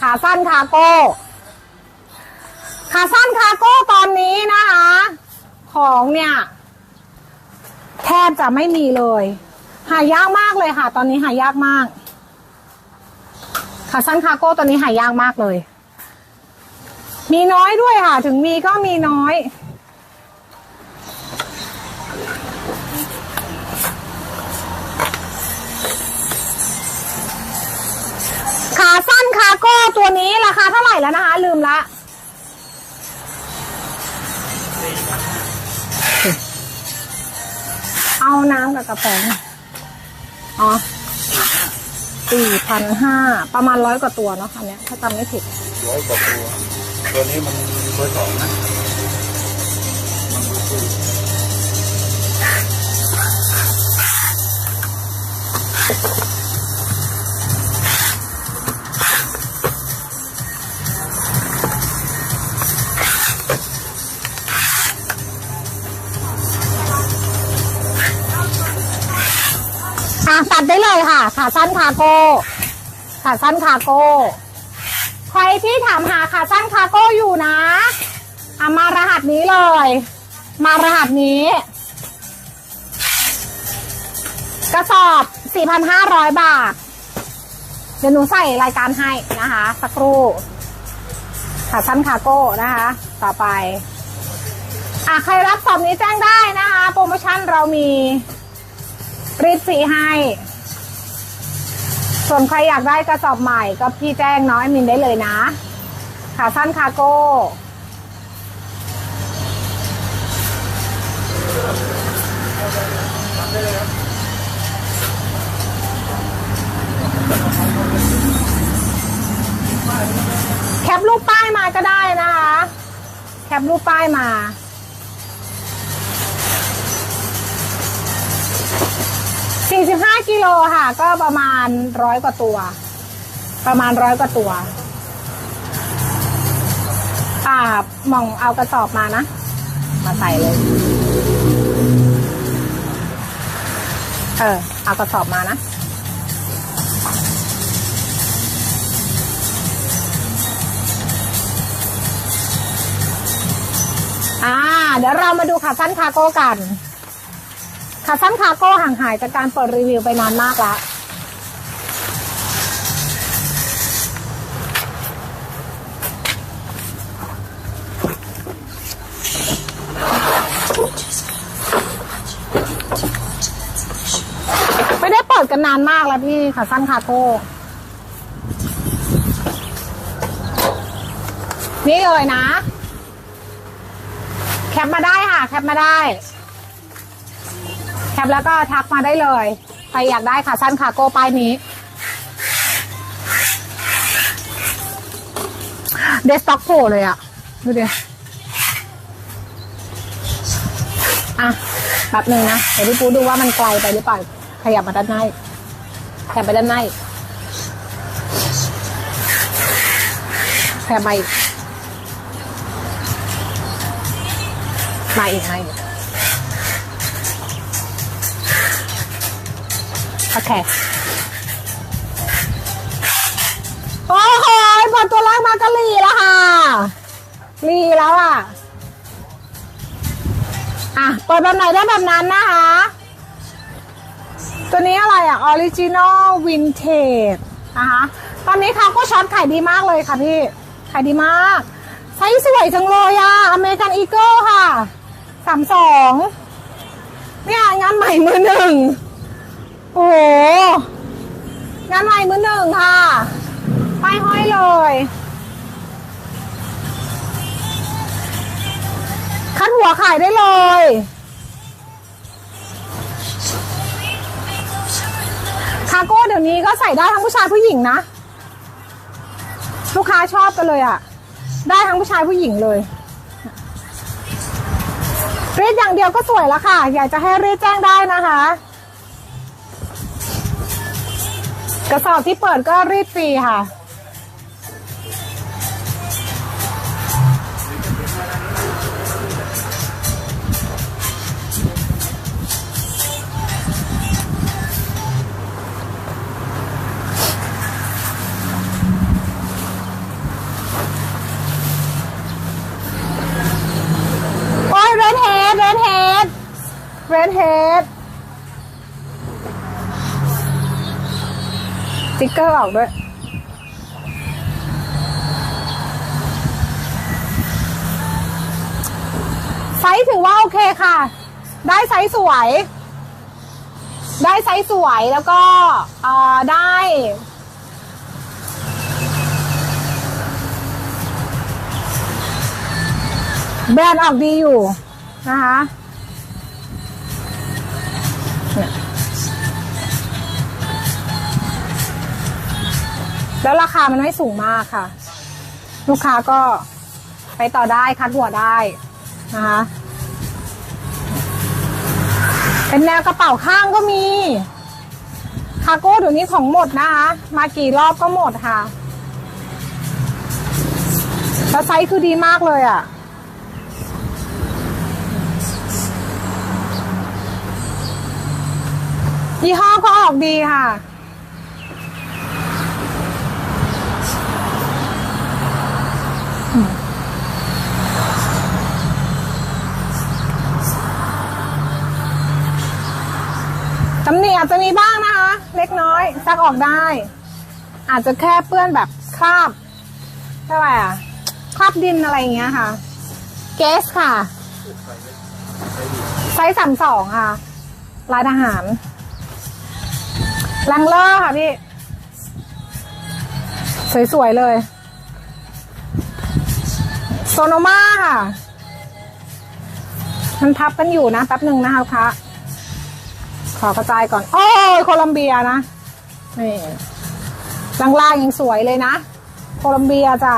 ขาสั้นคาโก้ ขาสั้นคาโก้ตอนนี้นะคะ ของเนี่ย แทบจะไม่มีเลย หายากมากเลยค่ะ ตอนนี้หายากมาก ขาสั้นคาโก้ตอนนี้หายากมากเลย มีน้อยด้วยค่ะ ถึงมีก็มีน้อย คาโก้ตัวนี้ราคาเท่าไหร่แล้วนะคะ ลืมละเอาน้ำกับกาแฟหน่อยอ๋อสี่พันห้าประมาณร้อยกว่าตัวเนาะคันเนี้ยถ้าจำไม่ผิดร้อยกว่าตัวตัวนี้มันเบอร์สองนะ อะตัดได้เลยค่ะ ขาสั้นคาโก้ ขาสั้นคาโก้ ใครที่ถามหาขาสั้นคาโก้อยู่นะอะมารหัสนี้เลย มารหัสนี้ กระสอบ 4,500 บาท เดี๋ยวหนูใส่รายการให้นะคะ สักครู่ขาสั้นคาโก้นะคะ ต่อไปอะใครรับสอบนี้แจ้งได้นะคะ โปรโมชั่นเรามี รีดฟรีให้ ส่วนใครอยากได้กระสอบใหม่ก็พี่แจ้งน้อยมินได้เลยนะ ขาสั้นคาโก้แคปรูปป้ายมาก็ได้นะคะ แคปรูปป้ายมา 45กิโลค่ะ ก็ประมาณร้อยกว่าตัว ประมาณร้อยกว่าตัวอ่าหมองเอากระสอบมานะ มาใส่เลย เออ เอากระสอบมานะอ่า เดี๋ยวเรามาดูขาสั้นคาโก้กัน ขาสั้นคาโก้ห่างหายจากการเปิดรีวิวไปนานมากแล้วไม่ได้เปิดกันนานมากแล้วพี่ขาสั้นคาโก้นี่เลยนะ แคปมาได้ค่ะ แคปมาได้ แคปแล้วก็ทักมาได้เลย ใครอยากได้ขาสั้นคาโก้ป้ายนี้ เดสต็อกโผล่เลยอะดูดิอะแบบหนึ่งนะ เดี๋ยวพี่ปูดูว่ามันไกลไปหรือเปล่า ขยับมาด้านในขยับไปด้านในขยับมาอีกมาอีกมาอีก โอเคโอ้โหพอตัวแรกมาก็รีแล้วค่ะรีแล้วอะ อะเปิดแบบไหนได้แบบนั้นนะคะ ตัวนี้อะไรอะออริจินอลวินเทจนะคะ ตอนนี้เขาก็ช็อตขายดีมากเลยค่ะพี่ ขายดีมาก ไซส์สวยจังเลยอะอเมริกันอีเกิลค่ะสามสองเนี่ยงานใหม่มือหนึ่ง โอ้โหงานใหม่มือหนึ่งค่ะป้ายห้อยเลย คัดหัวขายได้เลย คาโก้เดี๋ยวนี้ก็ใส่ได้ทั้งผู้ชายผู้หญิงนะ ลูกค้าชอบกันเลยอะ่ะ ได้ทั้งผู้ชายผู้หญิงเลยรีดอย่างเดียวก็สวยแล้วค่ะ อยากจะให้รีดแจ้งได้นะคะ กระสอบที่เปิดก็รีดฟรีค่ะ ติ๊กเกอร์ออกด้วย ไซส์ถือว่าโอเคค่ะ ได้ไซส์สวย ได้ไซส์สวยแล้วก็เอ่อได้แบรนด์ออกดีอยู่นะคะ แล้วราคามันไม่สูงมากค่ะ ลูกค้าก็ไปต่อได้คัดหัวได้นะคะเป็นแนวกระเป๋าข้างก็มี คาโก้เดี๋ยวนี้ของหมดนะคะ มากี่รอบก็หมดค่ะแล้วไซส์คือดีมากเลยอะ่ะ ยี่ห้อก็ออกดีค่ะ อาจจะมีบ้างนะคะ เล็กน้อยซักออกได้ อาจจะแค่เปื้อนแบบคราบเท่าไหร่อะคราบดินอะไรอย่างเงี้ยค่ะ เกสค่ะไซส์สามสองค่ะลายทหารลังเลอร์ค่ะพี่ สวย ๆ เลย โซโนมาค่ะ มันทับกันอยู่นะแป๊บหนึ่งนะคะลูกค้า ขอกระจายก่อน โอ้ยโคลัมเบียนะ นี่ล่างๆยังสวยเลยนะ โคลัมเบียจ้ะ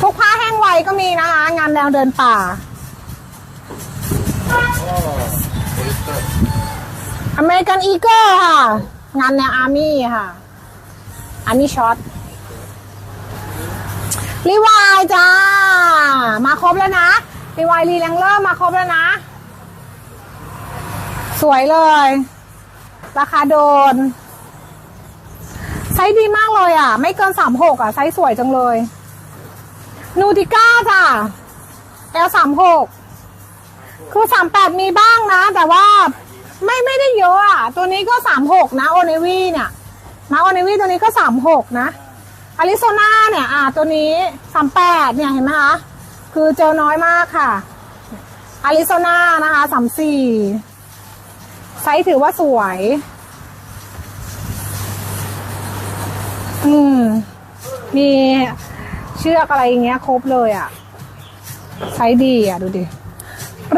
พวกผ้าแห้งไวก็มีนะคะ งานแนวเดินป่าอร์อเมริกันอีเกิลค่ะ งานแนวอาร์มี่ค่ะ อาร์มี่ช็อตรีวายจ้า มาครบแล้วนะรีวายรีแรงเลอร์มาครบแล้วนะ สวยเลย ราคาโดน ไซส์ดีมากเลยอะ ไม่เกินสามหกอะ ไซส์สวยจังเลย นูติก้าจ้ะ L สามหกคือสามแปดมีบ้างนะ แต่ว่าไม่ไม่ได้เยอะอะ ตัวนี้ก็สามหกนะโอเนวี่เนี่ยนะโอเนวี่ตัวนี้ก็สามหกนะอาริโซนาเนี่ย อ่า ตัวนี้สามแปดเนี่ยเห็นไหมคะ คือเจอน้อยมากค่ะอาริโซนานะคะสามสี่ ไซส์ถือว่าสวย อืม มีเชือกอะไรอย่างเงี้ย ครบเลยอะ ไซส์ดีอะ ดูดิ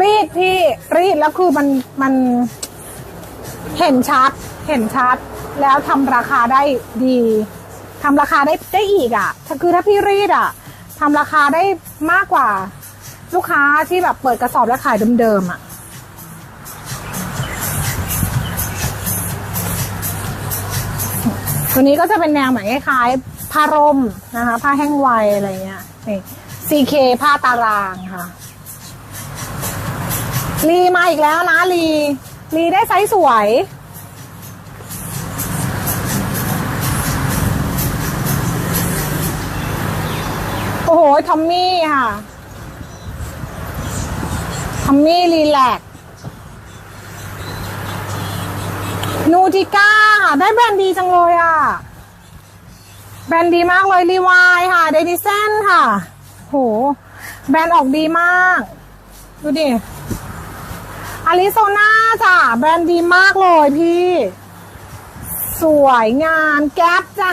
รีดพี่รีดแล้วคือมันมันเห็นชัด เห็นชัด แล้วทำราคาได้ดีทำราคาได้ได้อีกอะ่ะถ้าคือถ้าพี่รีดอะ่ะทำราคาได้มากกว่า ลูกค้าที่แบบเปิดกระสอบแล้วขายเดิมๆอะ่ะ ตัวนี้ก็จะเป็นแนวเหมือนคล้ายๆผ้าร่มนะคะ ผ้าแห้งไวอะไรเงี้ยนี่ CK ผ้าตารางค่ะลีมาอีกแล้วนะลีลีได้ไซส์สวย โอ้โห ทอมมี่ค่ะ ทอมมี่รีแลก นูติก้าค่ะได้แบรนด์ดีจังเลยอะ แบรนด์ดีมากเลยรีวายค่ะเดนิเซนค่ะ โห แบรนด์ออกดีมาก ดูดิอาริโซนาจ้ะแบรนด์ดีมากเลยพี่ สวยงามแก๊ปจ้า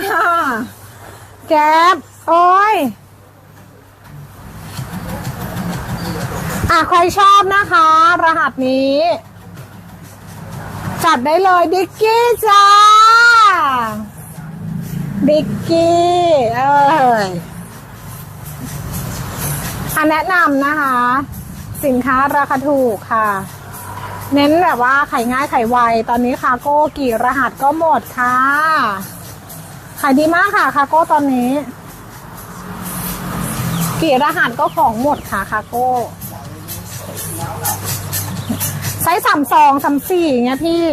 แก๊ปโอ้ยอะใครชอบนะคะ รหัสนี้ จัดได้เลยดิกกี้จ้าดิกกี้เอ้ยอันแนะนำนะคะ สินค้าราคาถูกค่ะ เน้นแบบว่าขายง่ายขายไว ตอนนี้คาโก้กี่รหัสก็หมดค่ะขายดีมากค่ะคาโก้ตอนนี้ กี่รหัสก็ของหมดค่ะคาโก้ ไซส์สามสองสามสี่เงี้ยพี่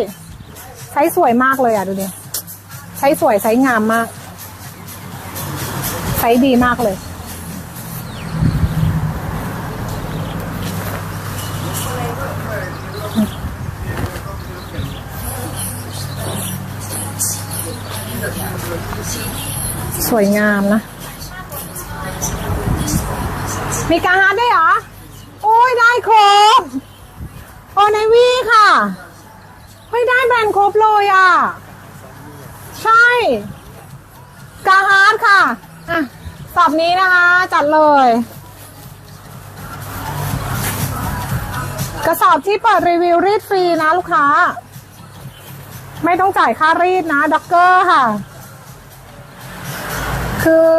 ไซส์สวยมากเลยอะดูดิไซส์สวยไซส์งามมากไซส์ดีมากเลย สวยงามนะ มีกาาร์ดได้เหรอ โอ้ยได้ครบ วี่ได้แบนครบเลยอะ ใช่ กาฮาร์ดค่ะ อะสอบนี้นะคะ จัดเลย กระสอบที่เปิดรีวิวรีดฟรีนะลูกค้า ไม่ต้องจ่ายค่ารีดนะด็อกเกอร์ค่ะ คือ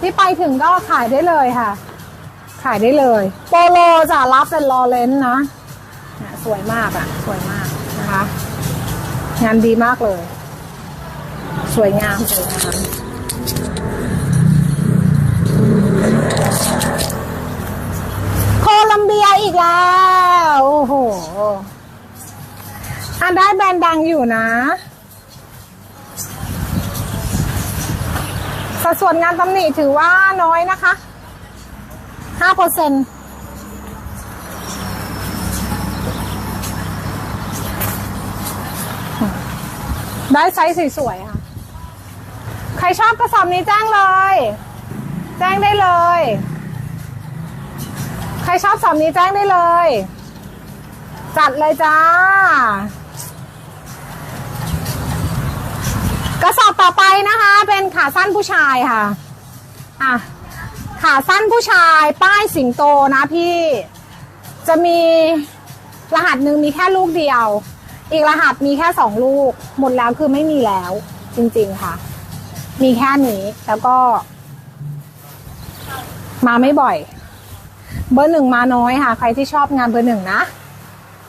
ที่ไปถึงก็ขายได้เลยค่ะ ขายได้เลย โปโลจะรับเป็นลอเลนนะเนี่ย สวยมากอะสวยมากนะคะ งานดีมากเลย สวยงามเลยนะคะโคลัมเบียอีกแล้ว โอ้โห อันได้แบรนด์ดังอยู่นะสัดส่วนงานตำหนิถือว่าน้อยนะคะห้าเปอร์เซ็น ได้ไซส์สวยๆค่ะ ใครชอบกระสอบนี้แจ้งเลย แจ้งได้เลย ใครชอบสอบนี้แจ้งได้เลย จัดเลยจ้ากระสอบต่อไปนะคะ เป็นขาสั้นผู้ชายค่ะ อะ ขาสั้นผู้ชายป้ายสิงโตนะพี่ จะมีรหัสหนึ่งมีแค่ลูกเดียว อีกรหัสมีแค่สองลูก หมดแล้วคือไม่มีแล้ว จริงๆค่ะ มีแค่นี้แล้วก็ มาไม่บ่อย เบอร์หนึ่งมาน้อยค่ะ ใครที่ชอบงานเบอร์หนึ่งนะ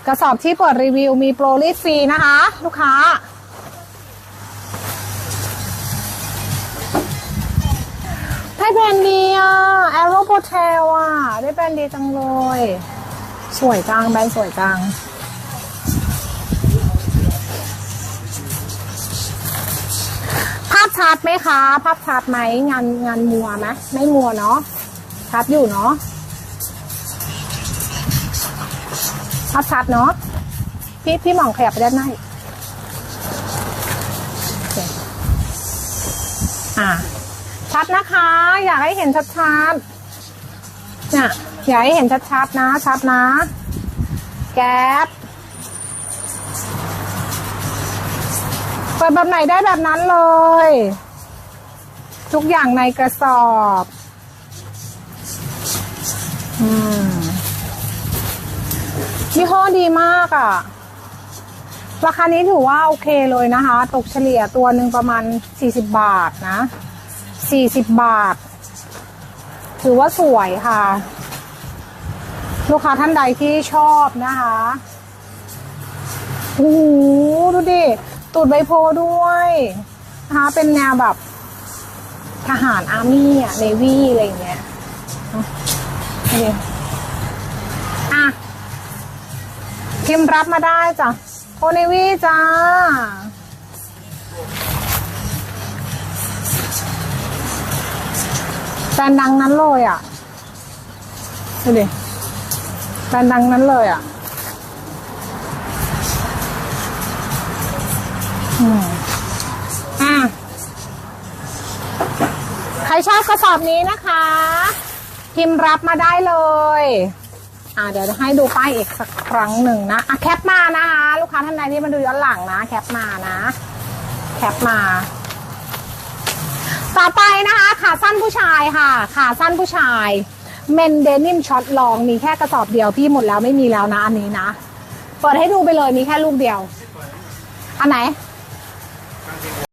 กระสอบที่เปิดรีวิวมีโปรลิสฟรีนะคะ ลูกค้าได้แบรนด์ดีอะ a e r o p o t e l อะ ได้แบรนด์ดีจังเลย สวยจัง แบรนด์สวยจัง ชัดไหมคะ ภาพชัดไหมงานงานมัวไหมไม่มัวเนาะชัดอยู่เนาะภาพชัดเนาะพี่พี่หม่องขยับไปด้านหน้าอ่าชัดนะคะ อยากให้เห็นชัดๆเนี่ยอยากให้เห็นชัดๆนะ ชัดนะ แก๊ป ปิดแบบไหนได้แบบนั้นเลย ทุกอย่างในกระสอบอืมยี่ห้อดีมากอะ่ะ ราคานี้ถือว่าโอเคเลยนะคะ ตกเฉลี่ยตัวหนึ่งประมาณ 40 บาทนะ 40 บาท ถือว่าสวยค่ะ ลูกค้าท่านใดที่ชอบนะคะ โอ้โห ดูดิ ตูดใบโพด้วยนะคะเป็นแนวแบบทหารอาร์มี่อะเนวี่อะไรอย่างเงี้ยเอาโอเคอะพิมรับมาได้จ้ะโอเนวี่จ้าแบรนดังนั้นเลยอะดูดิแบรนด์ดังนั้นเลยอะ อะใครชอบกระสอบนี้นะคะ พิมพ์รับมาได้เลย อ่าเดี๋ยวจะให้ดูป้ายอีกสักครั้งหนึ่งนะอะแคปมานะคะ ลูกค้าท่านใดที่มาดูย้อนหลังนะ แคปมานะ แคปมา ต่อไปนะคะขาสั้นผู้ชายค่ะขาสั้นผู้ชายเมนเดนิมช็อตลองมีแค่กระสอบเดียวพี่หมดแล้วไม่มีแล้วนะอันนี้นะ เปิดให้ดูไปเลยมีแค่ลูกเดียว อันไหน Andy